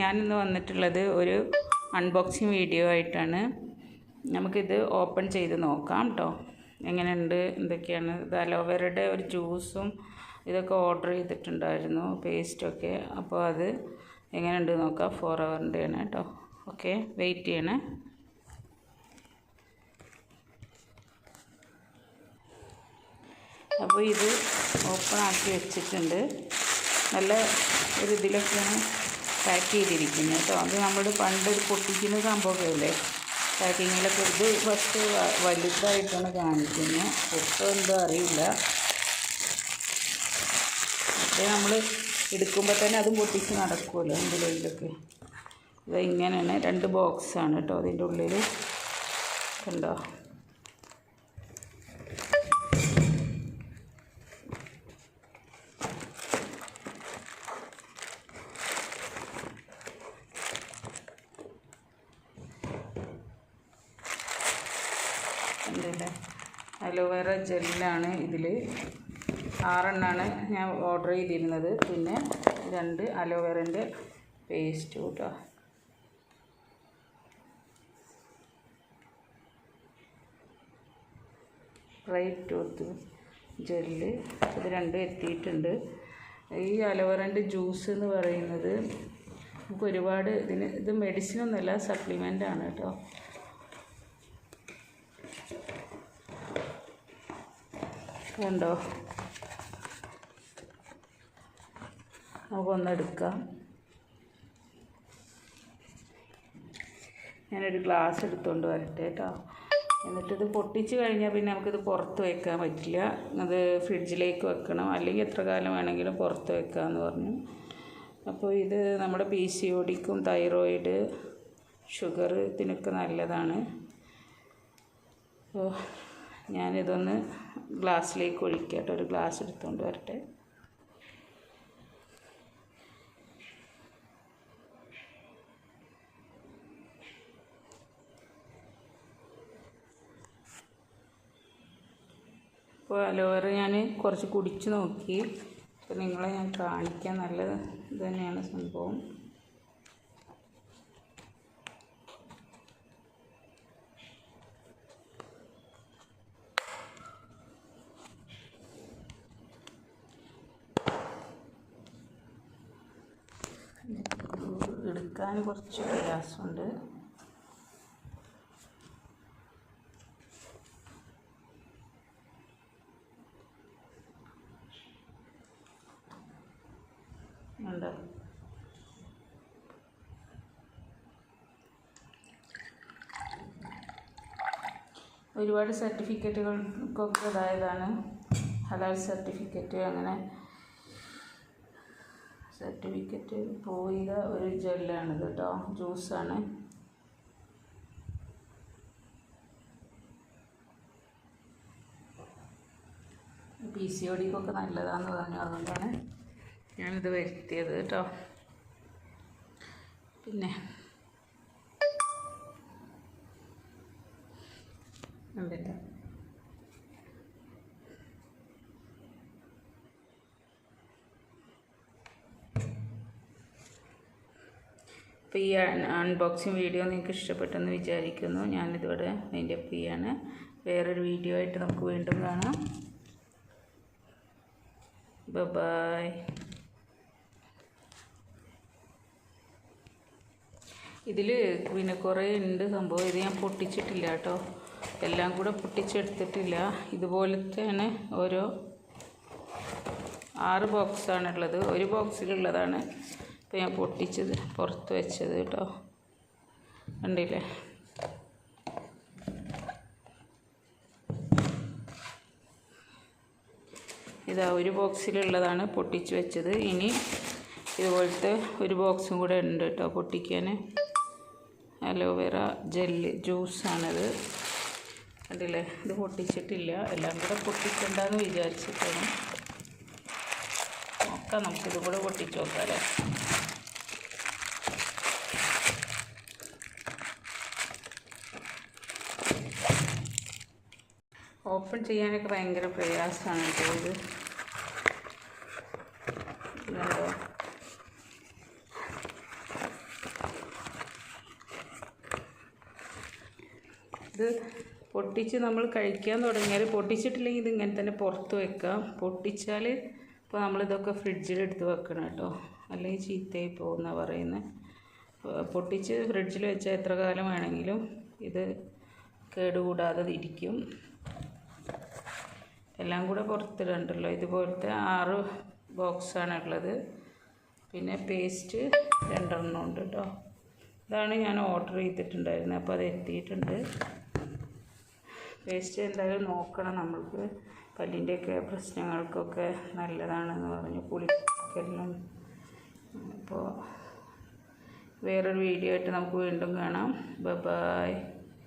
ഞാനിന്ന് വന്നിട്ടുള്ളത് ഒരു അൺബോക്സിങ് വീഡിയോ ആയിട്ടാണ്. നമുക്കിത് ഓപ്പൺ ചെയ്ത് നോക്കാം കേട്ടോ എങ്ങനെയുണ്ട് എന്തൊക്കെയാണ്? ഇത് അലോവേരയുടെ ഒരു ജ്യൂസും ഇതൊക്കെ ഓർഡർ ചെയ്തിട്ടുണ്ടായിരുന്നു പേസ്റ്റൊക്കെ അപ്പോൾ അത് എങ്ങനെയുണ്ട് നോക്കാം ഫോർ ആണ് കേട്ടോ ഓക്കെ വെയിറ്റ് ചെയ്യണേ. അപ്പോൾ ഇത് ഓപ്പൺ ആക്കി വെച്ചിട്ടുണ്ട്. നല്ല ഒരു ഇതിലൊക്കെയാണ് പാക്ക് ചെയ്തിരിക്കുന്നത് കേട്ടോ. അത് നമ്മൾ പണ്ട് ഒരു പൊട്ടിക്കുന്ന സംഭവമല്ലേ? പാക്കിങ്ങിലൊക്കെ ഇത് ഫസ്റ്റ് വലുതായിട്ടാണ് കാണിക്കുന്നത്. ഒട്ടും എന്തോ അറിയില്ല. അത് നമ്മൾ എടുക്കുമ്പോൾ തന്നെ അതും പൊട്ടിച്ച് നടക്കുമല്ലോ എന്തിലൊക്കെ ഇത് ഇങ്ങനെയാണ്. രണ്ട് ബോക്സാണ് കേട്ടോ. അതിന്റെ ഉള്ളിൽ കണ്ടോ? എന്തിന്റെ അലോവേറ ജെല്ലാണ് ഇതിൽ ആറെണ്ണമാണ് ഞാൻ ഓർഡർ ചെയ്തിരുന്നത്. പിന്നെ രണ്ട് അലോവേറന്റെ പേസ്റ്റ് കേട്ടോ റൈറ്റ് ടൂത്ത് ജെല്ല്. ഇത് രണ്ടും എത്തിയിട്ടുണ്ട്. ഈ അലോവേറന്റെ ജ്യൂസ് എന്ന് പറയുന്നത് നമുക്ക് ഒരുപാട് ഇതിന് ഇത് മെഡിസിൻ മെഡിസിനൊന്നുമല്ല സപ്ലിമെന്റ് ആണ് കേട്ടോ ഉണ്ടോ? നമുക്കൊന്നെടുക്കാം. ഞാനൊരു ഗ്ലാസ് എടുത്തുകൊണ്ട് വരട്ടെ കേട്ടോ എന്നിട്ടിത് പൊട്ടിച്ച് കഴിഞ്ഞാൽ പിന്നെ നമുക്കിത് പുറത്ത് വെക്കാൻ പറ്റില്ല. അത് ഫ്രിഡ്ജിലേക്ക് വെക്കണം. അല്ലെങ്കിൽ എത്ര കാലം വേണമെങ്കിലും പുറത്ത് വെക്കാമെന്ന് പറഞ്ഞു. അപ്പോൾ ഇത് നമ്മുടെ പി സി ഒ ഡിക്കും തൈറോയിഡ് ഷുഗർ ഇതിനൊക്കെ നല്ലതാണ്. അപ്പോൾ ഞാനിതൊന്ന് ഗ്ലാസ്സിലേക്ക് ഒഴിക്കട്ടെ. ഒരു ഗ്ലാസ് എടുത്തുകൊണ്ട് വരട്ടെ. അപ്പോൾ അലോവേറ ഞാൻ കുറച്ച് കുടിച്ച് നോക്കി. അപ്പോൾ നിങ്ങളെ ഞാൻ കാണിക്കാൻ നല്ലത് ഇത് തന്നെയാണ് സംഭവം. എടുക്കാൻ കുറച്ച് പ്രയാസമുണ്ട് ഉണ്ട്. ഒരുപാട് സർട്ടിഫിക്കറ്റുകൾക്കൊക്കെ ഇതായതാണ്. ഹലാൽ സർട്ടിഫിക്കറ്റ് അങ്ങനെ സർട്ടിഫിക്കറ്റ് പോയിക ഒരു ജെല്ലാണ് കേട്ടോ. ജ്യൂസാണ്. പി സി ഒടിക്കൊക്കെ നല്ലതാണെന്ന് പറഞ്ഞു. അതുകൊണ്ടാണ് ഞാനിത് വരുത്തിയത് കേട്ടോ. പിന്നെ ഉണ്ടല്ലോ അപ്പോൾ ഈ അൺബോക്സിങ് വീഡിയോ നിങ്ങൾക്ക് ഇഷ്ടപ്പെട്ടെന്ന് വിചാരിക്കുന്നു. ഞാനിതിവിടെ അതിന്റെ അപ്പ് ചെയ്യാണ് വേറൊരു വീഡിയോ ആയിട്ട് നമുക്ക് വീണ്ടും കാണാം. ബബായ് ഇതിൽ പിന്നെ കുറേ ഉണ്ട് സംഭവം. ഇത് ഞാൻ പൊട്ടിച്ചിട്ടില്ല കേട്ടോ. എല്ലാം കൂടെ പൊട്ടിച്ചെടുത്തിട്ടില്ല. ഇതുപോലത്തെയാണ് ഓരോ ആറ് ബോക്സാണുള്ളത് ഒരു ബോക്സിലുള്ളതാണ് ഇപ്പോൾ ഞാൻ പൊട്ടിച്ചത് പുറത്ത് വെച്ചത് കേട്ടോ. കണ്ടില്ലേ? ഇതാ ഒരു ബോക്സിലുള്ളതാണ് പൊട്ടിച്ച് വെച്ചത്. ഇനി ഇതുപോലത്തെ ഒരു ബോക്സും കൂടെ ഉണ്ട് കേട്ടോ പൊട്ടിക്കാൻ. അലോവേറ ജെല്ല് ജ്യൂസാണത്. കണ്ടില്ലേ? ഇത് പൊട്ടിച്ചിട്ടില്ല. എല്ലാം കൂടെ പൊട്ടിക്കണ്ടെന്ന് വിചാരിച്ചിട്ടാണ്. നോക്കാം നമുക്കിത് കൂടെ പൊട്ടിച്ച് നോക്കാമല്ലേ ഓപ്പൺ ചെയ്യാനൊക്കെ ഭയങ്കര പ്രയാസമാണ് കേട്ടോ ഇത്. ഇത് പൊട്ടിച്ച് നമ്മൾ കഴിക്കാൻ തുടങ്ങിയാൽ പൊട്ടിച്ചിട്ടില്ലെങ്കിൽ ഇത് ഇങ്ങനെ തന്നെ പുറത്ത് വെക്കാം. പൊട്ടിച്ചാൽ ഇപ്പോൾ നമ്മളിതൊക്കെ ഫ്രിഡ്ജിലെടുത്ത് വെക്കണം കേട്ടോ. അല്ലെങ്കിൽ ചീത്തയായി പോകുന്ന പറയുന്നത് പൊട്ടിച്ച് ഫ്രിഡ്ജിൽ വെച്ചാൽ എത്ര കാലം വേണമെങ്കിലും ഇത് കേടുകൂടാതെ ഇരിക്കും. എല്ലാം കൂടെ പുറത്തിടണ്ടല്ലോ. ഇതുപോലത്തെ ആറ് ബോക്സാണ് ഉള്ളത്. പിന്നെ പേസ്റ്റ് രണ്ടെണ്ണം ഉണ്ട് കേട്ടോ. ഇതാണ് ഞാൻ ഓർഡർ ചെയ്തിട്ടുണ്ടായിരുന്നത്. അപ്പോൾ അത് എത്തിയിട്ടുണ്ട്. പേസ്റ്റ് എന്തായാലും നോക്കണം നമ്മൾക്ക്. പല്ലിന്റെയൊക്കെ പ്രശ്നങ്ങൾക്കൊക്കെ നല്ലതാണെന്ന് പറഞ്ഞു കുളിക്കലിനും. അപ്പോൾ വേറൊരു വീഡിയോ ആയിട്ട് നമുക്ക് വീണ്ടും കാണാം. ബൈ